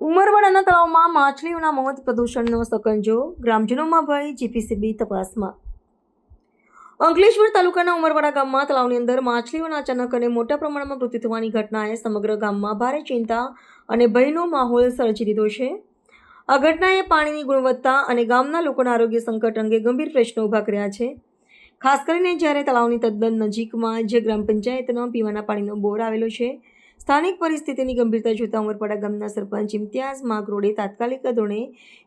ઉમરવાડાના તળાવમાં માછલીઓના મોત પ્રદૂષણનો સકંજો ગ્રામજનોમાં ભય, જીપીસીબી તપાસમાં. અંકલેશ્વર તાલુકાના ઉમરવાડા ગામમાં તળાવની અંદર માછલીઓના અચાનક અને મોટા પ્રમાણમાં મૃત્યુ થવાની ઘટનાએ સમગ્ર ગામમાં ભારે ચિંતા અને ભયનો માહોલ સર્જી દીધો છે. આ ઘટનાએ પાણીની ગુણવત્તા અને ગામના લોકોના આરોગ્ય સંકટ અંગે ગંભીર પ્રશ્નો ઊભા કર્યા છે. ખાસ કરીને જ્યારે તળાવની તદ્દન નજીકમાં જે ગ્રામ પંચાયતનો પીવાના પાણીનો બોર આવેલો છે સ્થાનિક પરિસ્થિતિની ગંભીરતા જોતા ઉમરપાડા ગામના સરપંચ ઇમ્તિયાઝ માગરોડે તાત્કાલિક ધોરણે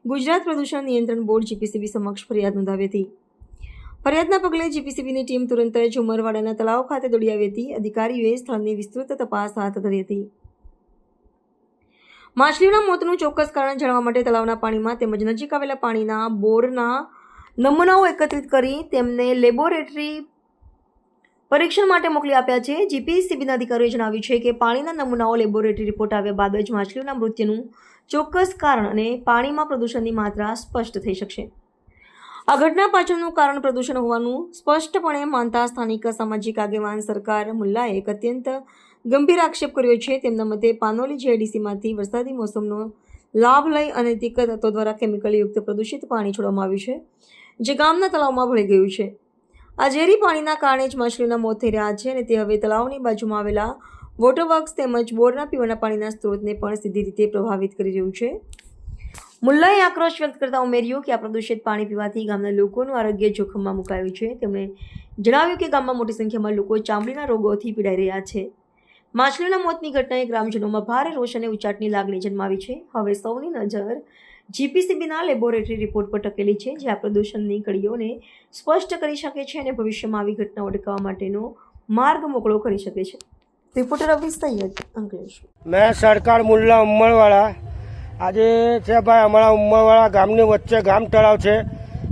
ગુજરાત પ્રદૂષણ નિયંત્રણ બોર્ડ જીપીસીબી સમક્ષ ફરિયાદ નોંધાવી હતી. ફરિયાદના પગલે જીપીસીબીની ટીમ તુરંત જ ઉમરવાડાના તળાવ ખાતે દોડી આવી હતી. અધિકારીઓએ સ્થળની વિસ્તૃત તપાસ હાથ ધરી હતી. માછલીઓના મોતનું ચોક્કસ કારણ જાણવા માટે તળાવના પાણીમાં તેમજ નજીક આવેલા પાણીના બોરના નમૂનાઓ એકત્રિત કરી તેમને લેબોરેટરી પરીક્ષણ માટે મોકલી આપ્યા છે. જીપીસીબીના અધિકારીઓએ જણાવ્યું છે કે પાણીના નમૂનાઓ લેબોરેટરી રિપોર્ટ આવ્યા બાદ જ માછલીઓના મૃત્યુનું ચોક્કસ કારણ અને પાણીમાં પ્રદૂષણની માત્રા સ્પષ્ટ થઈ શકશે. આ ઘટના પાછળનું કારણ પ્રદૂષણ હોવાનું સ્પષ્ટપણે માનતા સ્થાનિક સામાજિક આગેવાન સરકાર મુલ્લાએ એક અત્યંત ગંભીર આક્ષેપ કર્યો છે. તેમના મતે પાનોલી જેડીસીમાંથી વરસાદી મોસમનો લાભ લઈ અનૈતિક તત્વો દ્વારા કેમિકલયુક્ત પ્રદૂષિત પાણી છોડવામાં આવ્યું છે, જે ગામના તળાવમાં ભળી ગયું છે. આ ઝેરી પાણીના કારણે જ માછલીઓના મોત થઈ રહ્યા છે અને તે હવે તળાવની બાજુમાં આવેલા વોટરવર્ક્સ તેમજ બોરના પીવાના પાણીના સ્ત્રોતને પણ સીધી રીતે પ્રભાવિત કરી રહ્યું છે. મુલ્લાએ આક્રોશ વ્યક્ત કરતા ઉમેર્યું કે આ પ્રદૂષિત પાણી પીવાથી ગામના લોકોનું આરોગ્ય જોખમમાં મુકાયું છે. તેમણે જણાવ્યું કે ગામમાં મોટી સંખ્યામાં લોકો ચામડીના રોગોથી પીડાઈ રહ્યા છે. માછલીના મોતની ઘટનાએ ગ્રામજનોમાં ભારે રોષ અને ઉચાટની લાગણી જન્માવી છે. હવે સૌની નજર જીપીસીબીના લેબોરેટરી રિપોર્ટ પર ટકેલી છે જે આ પ્રદૂષણની કડીઓને સ્પષ્ટ કરી શકે છે અને ભવિષ્યમાં આવી ઘટનાઓ અટકાવવા માટેનો માર્ગ મોકળો કરી શકે છે. રિપોર્ટર ઓફિસ સૈયદ અંકલેશ. મેં સરકાર મુલ્લા ઉમરવાળા આજે છે ભાઈ અમારા ઉમરવાળા ગામની વચ્ચે ગામ તળાવ છે.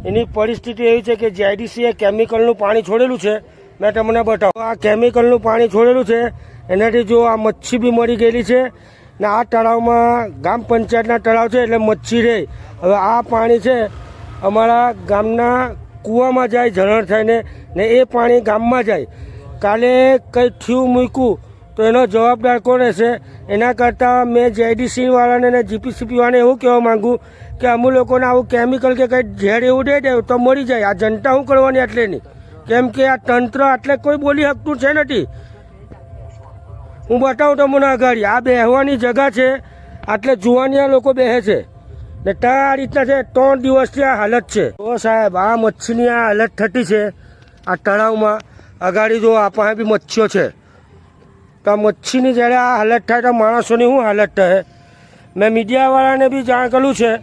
એની પરિસ્થિતિ એવી છે કે જીઆઈડીસીએ કેમિકલનું પાણી છોડેલું છે. મેં તમને બતાવું. આ કેમિકલનું પાણી છોડેલું છે. એનાથી જો આ મચ્છી બી મરી ગયેલી છે. ને આ તળાવમાં ગામ પંચાયતના તળાવ છે એટલે મચ્છી રહે હવે આ પાણી છે, અમારા ગામના કૂવામાં જાય, ઝરણ થઈને ને એ પાણી ગામમાં જાય. કાલે કંઈ થયું મૂક્યું, તો એનો જવાબદાર કોણ રહેશે. એના કરતાં મેં જેડીસી વાળાને ને જીપીસીપી એવું કહેવા માંગુ કે અમુ લોકોને આવું કેમિકલ કે કંઈ ઝેર એવું દે દે, તો મરી જાય. આ જનતા શું કરવાની આટલે નહીં કેમ કે આ તંત્ર આટલે કોઈ બોલી શકતું છે નથી. હું બતાવું તમને આગળ આ બેહવાની જગા છે. આટલે જુવાનિયા લોકો બેસે છે. ને ત્યાં આ રીતના છે, ત્રણ દિવસથી આ હાલત છે. તો સાહેબ, આ મચ્છીની આ હાલત થતી છે, આ તળાવમાં. અગાડી જો આ પાસે બી મચ્છીઓ છે. તો મચ્છીની જ્યારે આ હાલત થાય તો માણસોની શું હાલત થાય મેં મીડિયાવાળાને બી જાણ કર્યું છે.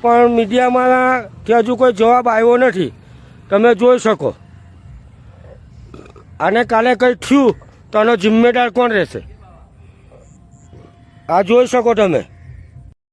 પણ મીડિયામાં કે હજુ કોઈ જવાબ આવ્યો નથી. તમે જોઈ શકો. આને કાલે કંઈ થયું? તો આનો જિમ્મેદાર કોણ રહેશે આ જોઈ શકો તમે